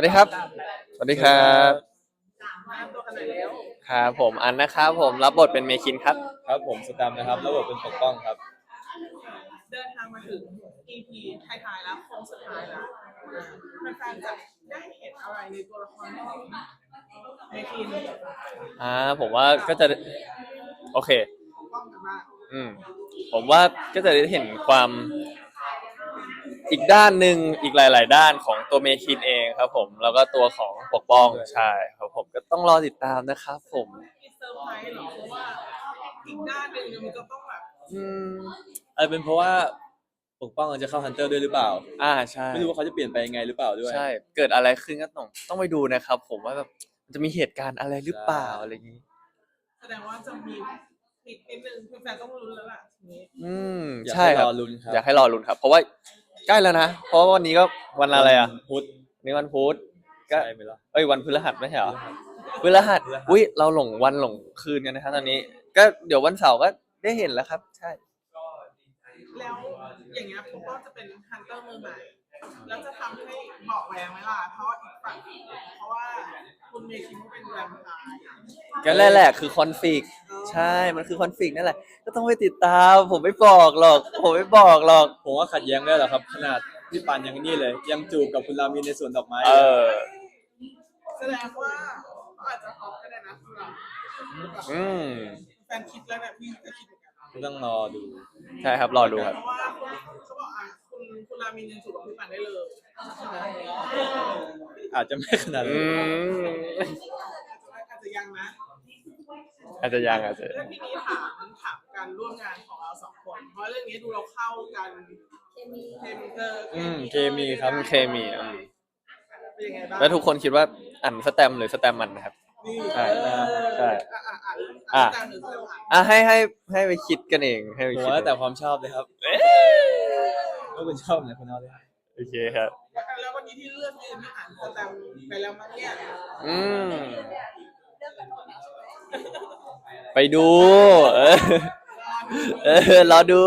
วัสดีครับ สวัสดีครับมาตัวกันหน่อยแล้วครับผมอันนะครับผมรับบทเป็นเมคินครับ ครับผมสแตมป์นะครับระบบเป็นปกป้องครับ เดินทางมาถึง EP ท้ายๆแล้วโค้งสุดท้ายแล้วแฟนๆจะได้เห็นอะไรในตัวละครของเมคินอ่าผมว่าก็จะโอเค ปกป้องกันบ้างอืมผมว่าก็จะได้เห็นความ อีกด้านหนึ่งอีกหลาย ๆ ด้านของตัวเมคินเองครับ ผมแล้วก็ตัวของปกป้องใช่ครับผมก็ต้องรอติดตามนะครับ ผมมีเซอร์ไพรส์เหรอเพราะว่าอีกด้านหนึ่งเนี่ยมันจะต้องแบบอืมอาจจะเป็นเพราะว่าปกป้องอาจจะเข้าฮันเตอร์ด้วยหรือเปล่า อ่าใช่ไม่รู้ว่าเขาจะเปลี่ยนไปยังไงหรือเปล่าด้วย ใช่ เกิดอะไรขึ้นก็ต้องต้องไปดูนะครับ ผมว่าแบบมันจะมีเหตุการณ์อะไรหรือเปล่าอะไรอย่างนี้ แสดงว่าจะมีผิดนิดนึงแฟนๆต้องลุ้นแล้วล่ะทีนี้อืมอยากใช่ให้ครรับอลุ้นครับ อยากให้รอลุ้นครับ เพราะว่า ใกล้แล้วนะ เพราะว่าวันนี้ก็วันอะไรอะพุธนี่วันพุธก็ใช่ไหมล่ะเอ้ยวันพฤหัสไม่ใช่เหรอพฤหัสพฤหัสอุ้ยเราหลงวันหลงคืนกันนะครับตอนนี้ ก็เดี๋ยววันเสาร์ก็ได้เห็นแล้วครับ ใช่ แล้วอย่างเงี้ยปกป้องจะเป็นฮันเตอร์มือใหม่ แล้วจะทำให้บอกแรงไหมล่ะเพราะว่าอีกฝั่งเพราะว่าคุณเมคิมเขาเป็นแวมไพร์ก็แหละแหละคือคอนฟ lict ใช่มันคือคอนฟ lict นั่นแหละ ก็ต้องไปติดตาม ผมไม่บอกหรอก ผมไม่บอกหรอก ผมว่าขัดแย้งได้เหรอครับ ขนาดพี่ปันยังนี่เลย ยังจูบกับคุณรามินในสวนดอกไม้เออ แสดงว่าเขาอาจจะฮอปก็ได้นะคุณเราอืมแฟนคิดแล้วเนี่ยพี่ก็คิดเหมือนกันต้องรอดู ใช่ครับรอดูครับ เพราะว่าเขาบอกอะ คุณคุณรามินยังจูบกับพี่ปันได้เลยใช่ไหมอาจจะไม่ขนาดอืนั้นมอาจจะยังนะ อาจจะยังอาจจะเรื่องที่นี้ถามถามการร่วมงานของเราสองคน เพราะเรื่องนี้ดูเราเข้ากันเคมีเคมีเอออืมเคมีครับทำเคมีอืมเป็นยังไงบ้างแล้วทุกคนคิดว่าอันสแตมป์หรือสแตมป์มันนะครับ นี่ใช่ใช่ อะอะอะอะอะหรือสลับอะอะให้ให้ให้ไปคิดกันเองให้ไปผมคิดว่าเองแต่ความชอบเลยครับ ก็คุณชอบนะคุณเอาเลยโอเคครับ แล้ววันนี้ที่เลือกยืนที่อ่านสแตมป์ไปแล้วมั้งเนี่ยอืม ไปดู เออเออรอดู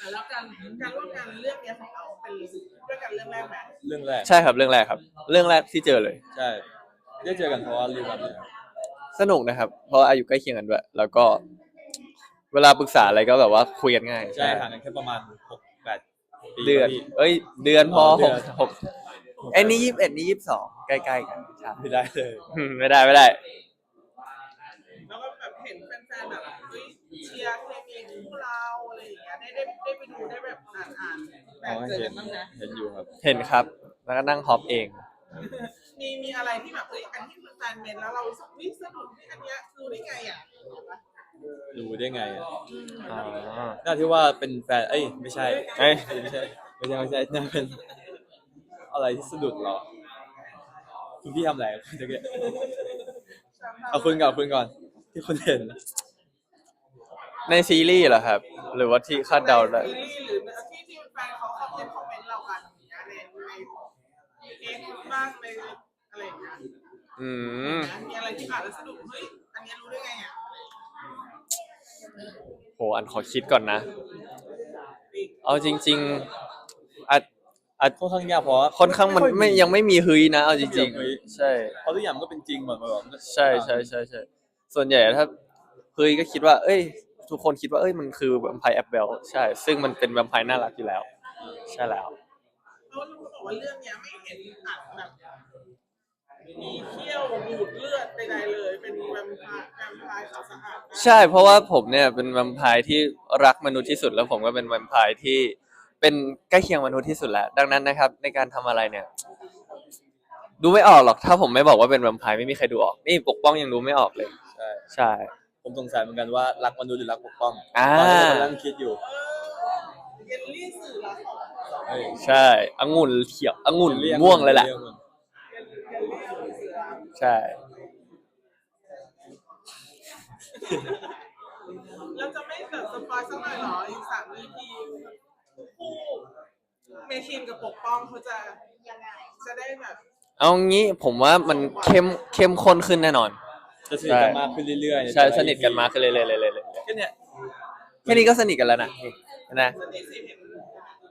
อะแล้วการการร่วมงานเรื่องเนี้ยของเราเป็นด้วยกันเรื่องแรกไหมเรื่องแรก ใช่ครับเรื่องแรกครับ เรื่องแรกที่เจอเลย ใช่ ได้เจอกันเพราะว่ารีวันเลยครับสนุกนะครับ เพราะอายุใกล้เคียงกันด้วย แล้วก็เวลาปรึกษาอะไรก็แบบว่าคุยกันง่ายใช่ห่างกันแค่ประมาณหกแปดปีเดือนพี่เอ้ย เดือนพออ๋อเดืหอกนหกไอ้นี่ยี่สิบเอ็ดนี่ยี่สิบสองใกล้ๆกันใช่ไม่ได้เลยอืมไม่ได้ไม่ได้ แล้วก็แบบเห็นแฟนๆแบบเฮ้ยเชียร์เคมีคู่เราอะไรอย่างเงี้ยได้ได้ได้ไปดูได้แบบอ่านอ่านแบอ๋อบเจอเห็กันนบ้างนะเห็นอยู่ครับ เห็นครับ แล้วก็นั่งฮอปเอง มีมีอะไรที่แบบเอ้ยอันที่แฟนเมนแล้วเรารู้สึกวิสนุกที่อันเนี้ยคือได้ไงอะ รู้ได้ไงอะอ๋อน่าที่ว่าเป็นแฟนเอ้ยไม่ใช่เอ้ยไม่ใช่ไม่ใช่ไม่ใช่น่าเป็น อะไรที่สะดุดเหรอ คุณพี่ทำอะไรคุณจะเก็บเอาคุณก่อนคุณก่อน ที่คุณเห็น ในซีรีส์เหรอครับ หรือว่าที่คาดเดาได้ ซีรีส์หรือที่ที่แฟนเขาคอมเมนต์คอมเมนต์เรากันอย่างเงี้ยในในเอ็กซ์บ้างในอะไรอย่างเงี้ยอืม มีอะไรที่อ่านแล้วสนุกเฮ้ยอันเนี้ยรู้ได้ไงอะ โหอันขอคิดก่อนนะ เอาจริง ๆอาจอาจค่อนข้างยากเพราะว่าค่อนข้างมันไม่ยังไม่มีฮึยนะเอาจริงเฮ้ยๆใช่เพราะทุกอย่างมันก็เป็นจริงหมดแบบใช่ใช่ใช่ใช่ส่วนใหญ่ถ้าฮึยก็คิดว่า เอ้ย ทุกคนคิดว่าเอ้ยมันคือแวมไพร์แอปเบลใช่ ซึ่งมันเป็นแวมไพร์น่ารักอยู่แล้ว ใช่แล้ว เพราะรู้บอกว่าเรื่องเนี้ยไม่เห็นอัดแบบมีเขี้ยว ดูดเลือดใดๆเลย เป็นแวมไพร์แวมไพร์ขาวสะอาดใช่เพราะว่าผมเนี่ยเป็นแวมไพร์ที่รักมนุษย์ที่สุด แล้วผมก็เป็นแวมไพร์ที่เป็นใกล้เคียงมนุษย์ที่สุดแล้ว ดังนั้นนะครับ ในการทำอะไรเนี่ย ดูไม่ออกหรอกถ้าผมไม่บอกว่าเป็นแวมไพร์ไม่มีใครดูออก นี่ปกป้องยังดูไม่ออกเลย ใช่ใช่ ผมสงสัยเหมือนกันว่ารักมนุษย์หรือรักปกป้องอ่า ตอนนี้ผมกำลังคิดอยู่เออเยลลี่สื่อละของเฮ้ยใช่องุ่นเขียวองุ่นม่วงเลยแหละรีกมันเยลลี่สื่อละ ใช่แล้วจะไม่แบบสปอยสักหน่อยเหรออีกสาม EP คู่เมชินกับปกป้องเขาจะยังไงจะได้แบบเอางี้ผมว่ามันเข้มเข้มข้นขึ้นแน่นอน จะสนิทกันมากขึ้นเรื่อยๆใช่แต่ละสนิทกันมากขึ้นเรื่อยๆเลยก็เนี่ยแค่นี้ก็สนิทกันแล้วนะนะ สนิทสิเห็น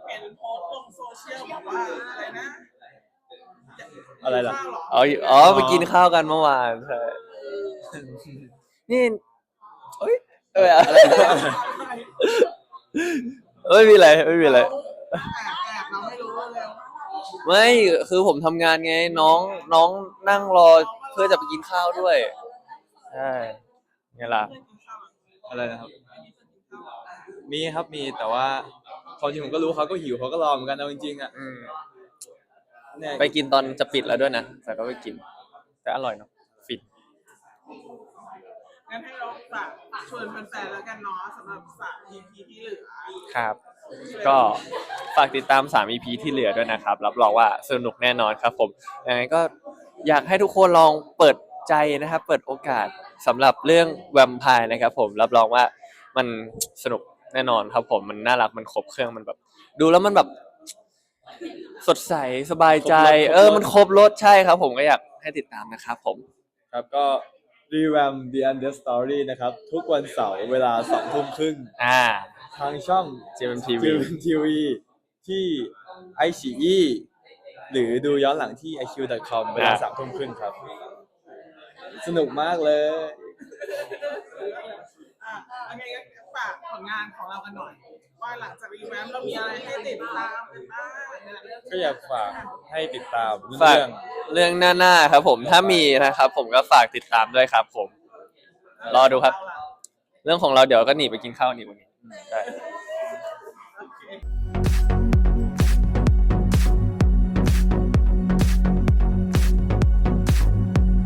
เห็นโพสต์ลงโซเชียลบอกว่าอะไรนะ อะไรล่ะข้าวเหรออ๋ออ๋อไปกินข้าวกันเมื่อวานใช่นี่เอ้ยเอ้ยอะเอ้ยไม่มีอะไรไม่มีอะไรแอบแอบเราไม่รู้เลยไม่คือผมทำงานไงน้องน้องนั่งรอเพื่อจะไปกินข้าวด้วยใช่ไงล่ะ อะไรนะครับ มีครับมีแต่ว่าความจริงผมก็รู้เขาก็หิวเขาก็รอเหมือนกันเอาจริงๆอะอืมเนี่ย ไปกินตอนจะปิดแล้วด้วยนะ แต่ก็ไปกิน แต่อร่อยเนาะฟินงั้นให้เราฝากชวนแฟนๆแล้วกันเนาะสำหรับสาม EP ที่เหลือครับ ก็ฝากติดตาม3 EP ที่เหลือด้วยนะครับ รับรองว่าสนุกแน่นอนครับผมยังไงก็อยากให้ทุกคนลองเปิดใจนะครับ เปิดโอกาสสำหรับเรื่องแวมไพร์นะครับ ผมรับรองว่ามันสนุกแน่นอนครับผมมันน่ารักมันครบเครื่องมันแบบ ดูแล้วมันแบบ สดใสสบายใจเออมันครบรสใช่ครับ ผมก็อยากให้ติดตามนะครับผม ครับก็รีแวม The Under Story นะครับ ทุกวันเสาร์เวลาสองทุ่มครึ่งอ่า ทางช่อง GMMTV ทีวีที่ไอชีอีหรือดูย้อนหลังที่ iq.com เวลาอ่าสามทุ่มครึ่งครับ สนุกมากเลย อะโอเคก็ฝากผลงานของเรากันหน่อย ว่าหลังจากรีแวมเรามีอะไรให้ติดตามกันบ้างเนี่ยก็อยากฝากให้ติดตามฝากเรื่อง เรื่องหน้าๆครับ ผมถ้ามีนะครับ ผมก็ฝากติดตามด้วยครับ ผม รอดูครับ เรื่องของเราเดี๋ยวก็หนีไปกินข้าวหนีวันนี้ใช่